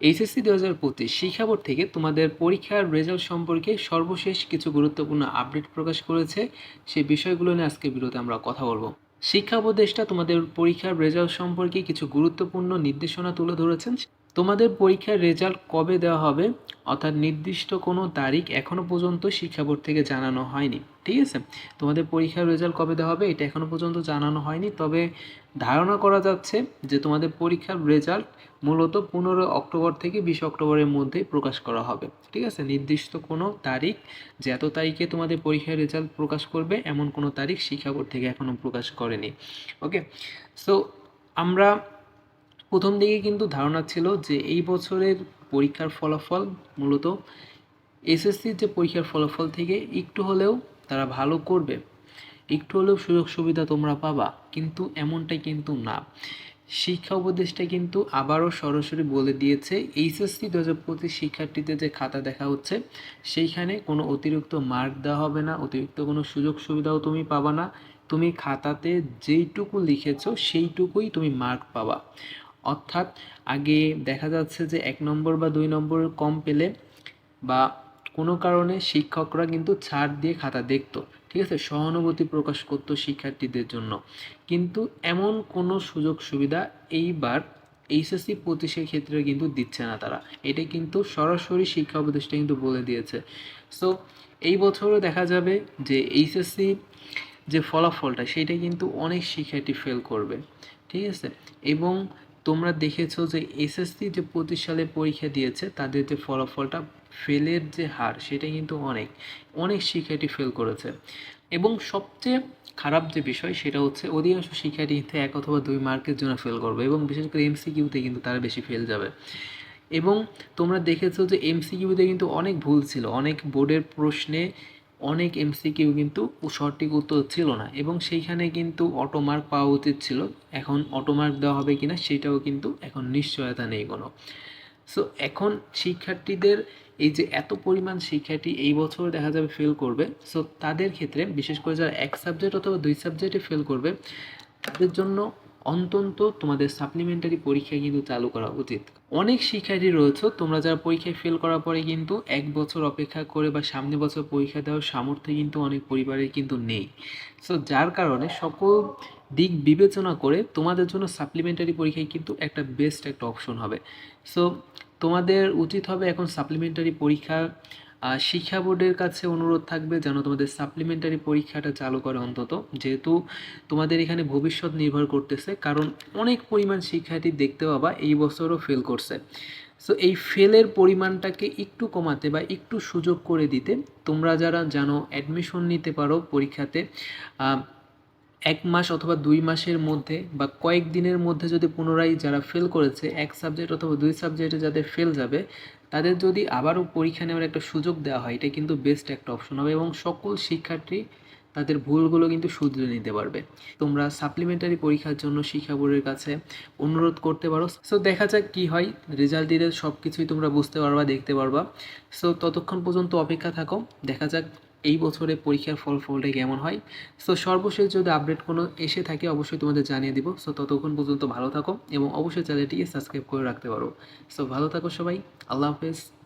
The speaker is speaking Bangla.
এইচএসসি দু হাজার পঁচিশ শিক্ষা বোর্ড থেকে তোমাদের পরীক্ষার রেজাল্ট সম্পর্কে সর্বশেষ কিছু গুরুত্বপূর্ণ আপডেট প্রকাশ করেছে। সেই বিষয়গুলো নিয়ে আজকে বিরতি আমরা কথা বলব। শিক্ষা উপদেষ্টা তোমাদের পরীক্ষার রেজাল্ট সম্পর্কে কিছু গুরুত্বপূর্ণ নির্দেশনা তুলে ধরেছেন। তোমাদের পরীক্ষার রেজাল্ট কবে দেওয়া হবে? অর্থাৎ নির্দিষ্ট কোনো তারিখ এখনও পর্যন্ত শিক্ষা বোর্ড থেকে জানানো হয়নি। ঠিক আছে? তোমাদের পরীক্ষার রেজাল্ট কবে দেওয়া হবে এটা এখনও পর্যন্ত জানানো হয়নি। তবে ধারণা করা যাচ্ছে যে তোমাদের পরীক্ষার রেজাল্ট মূলত পনেরো অক্টোবর থেকে বিশ অক্টোবরের মধ্যেই প্রকাশ করা হবে। ঠিক আছে? নির্দিষ্ট কোনো তারিখ যে এত তারিখে তোমাদের পরীক্ষার রেজাল্ট প্রকাশ করবে, এমন কোনো তারিখ শিক্ষা বোর্ড থেকে এখনও প্রকাশ করেনি। ওকে সো আমরা প্রথম দিকে কিন্তু ধারণা ছিল যে এই বছরের পরীক্ষার ফলাফল মূলত এসএসসির যে পরীক্ষার ফলাফল থেকে একটু হলেও তারা ভালো করবে। একটু হলেও সুযোগ সুবিধা তোমরা পাবা, কিন্তু এমনটাই কিন্তু না। শিক্ষা উপদেষ্টা কিন্তু আবারও সরাসরি বলে দিয়েছে, এইচএসসি দু হাজার পঁচিশ শিক্ষার্থীদের যে খাতা দেখা হচ্ছে, সেইখানে কোনো অতিরিক্ত মার্ক দেওয়া হবে না, অতিরিক্ত কোনো সুযোগ সুবিধাও তুমি পাবা না। তুমি খাতাতে যেইটুকু লিখেছো, সেইটুকুই তুমি মার্ক পাবা। অর্থাৎ আগে দেখা যাচ্ছে যে এক নম্বর বা দুই নম্বর কম পেলে বা কোনো কারণে শিক্ষকরা কিন্তু ছাড় দিয়ে খাতা দেখতো, ঠিক আছে? সহানুভূতি প্রকাশ করতো শিক্ষার্থীদের জন্য। কিন্তু এমন কোনো সুযোগ সুবিধা এইবার এইচএসসি পঁচিশের ক্ষেত্রে কিন্তু দিচ্ছে না তারা। এটা কিন্তু সরাসরি শিক্ষা উপদেষ্টা কিন্তু বলে দিয়েছে। সো এই বছরও দেখা যাবে যে এইচএসসি যে ফলাফলটা, সেটা কিন্তু অনেক শিক্ষার্থী ফেল করবে, ঠিক আছে? এবং তোমরা দেখেছ যে এসএসসি যে পঁচিশ সালে পরীক্ষা দিয়েছে, তাদের যে ফলাফলটা ফেলের যে হার সেটা কিন্তু অনেক অনেক শিক্ষার্থী ফেল করেছে। এবং সবচেয়ে খারাপ যে বিষয়, সেটা হচ্ছে অধিকাংশ শিক্ষার্থী কিন্তু এক অথবা দুই মার্কের জন্য ফেল করবে এবং বিশেষ করে এমসিকিউতে কিন্তু তারা বেশি ফেল যাবে। এবং তোমরা দেখেছ যে এমসিকিউতে কিন্তু অনেক ভুল ছিল, অনেক বোর্ডের প্রশ্নে অনেক এমসিকিউ কিন্তু সঠিক উত্তর ছিল না এবং সেইখানে কিন্তু অটোমার্ক পাওয়া উচিত ছিল। এখন অটোমার্ক দেওয়া হবে কিনা সেটাও কিন্তু এখন নিশ্চয়তা নেই কোনো। সো এখন শিক্ষার্থীদের এই যে এত পরিমাণ শিক্ষার্থী এই বছর দেখা যাবে ফেল করবে। সো তাদের ক্ষেত্রে, বিশেষ করে যারা এক সাবজেক্ট অথবা দুই সাবজেক্টে ফেল করবে, তাদের জন্য অন্তত তোমাদের সাপ্লিমেন্টারি পরীক্ষা কিন্তু চালু করা উচিত। অনেক শিক্ষার্থী রয়েছে, তোমরা যারা পরীক্ষায় ফেল করার পরে কিন্তু এক বছর অপেক্ষা করে বা সামনে বছর পরীক্ষা দেওয়ার সামর্থ্য কিন্তু অনেক পরিবারের কিন্তু নেই। সো যার কারণে সকল দিক বিবেচনা করে তোমাদের জন্য সাপ্লিমেন্টারি পরীক্ষায় কিন্তু একটা বেস্ট একটা অপশন হবে। সো তোমাদের উচিত হবে এখন সাপ্লিমেন্টারি পরীক্ষা শিক্ষা বোর্ডের কাছে অনুরোধ থাকবে যেন তোমাদের সাপ্লিমেন্টারি পরীক্ষাটা চালু করে অন্তত, যেহেতু তোমাদের এখানে ভবিষ্যৎ নির্ভর করতেছে, কারণ অনেক পরিমাণ শিক্ষার্থী দেখতে পাবা এই বছরও ফেল করছে। সো এই ফেলের পরিমাণটাকে একটু কমাতে বা একটু সুযোগ করে দিতে তোমরা যারা জানো অ্যাডমিশন নিতে পারো পরীক্ষাতে এক মাস অথবা দুই মাসের মধ্যে বা কয়েক দিনের মধ্যে যদি পুনরায় যারা ফেল করেছে, এক সাবজেক্ট অথবা দুই সাবজেক্টে যাদের ফেল যাবে, তাদের যদি আবারও পরীক্ষা নেওয়ার একটা সুযোগ দেওয়া হয়, এটা কিন্তু বেস্ট একটা অপশন হবে এবং সকল শিক্ষার্থী তাদের ভুলগুলো কিন্তু শুধরে নিতে পারবে। তোমরা সাপ্লিমেন্টারি পরীক্ষার জন্য শিক্ষা বোর্ডের কাছে অনুরোধ করতে পারো। সো দেখা যাক কি হয় রেজাল্ট দিলে সব কিছুই তোমরা বুঝতে পারবা, দেখতে পারবা। সো ততক্ষণ পর্যন্ত অপেক্ষা থাকো, দেখা যাক এই বছরে পরীক্ষার ফল ফলটা কেমন হয়? সো সর্বশেষ যদি আপডেট কোনো এসে থাকে, অবশ্যই তোমাদের জানিয়ে দিব। সো ততক্ষণ পর্যন্ত ভালো থাকো এবং অবশ্যই চ্যানেলটিকে সাবস্ক্রাইব করে রাখতে পারো। সো ভালো থাকো সবাই। আল্লাহ হাফেজ।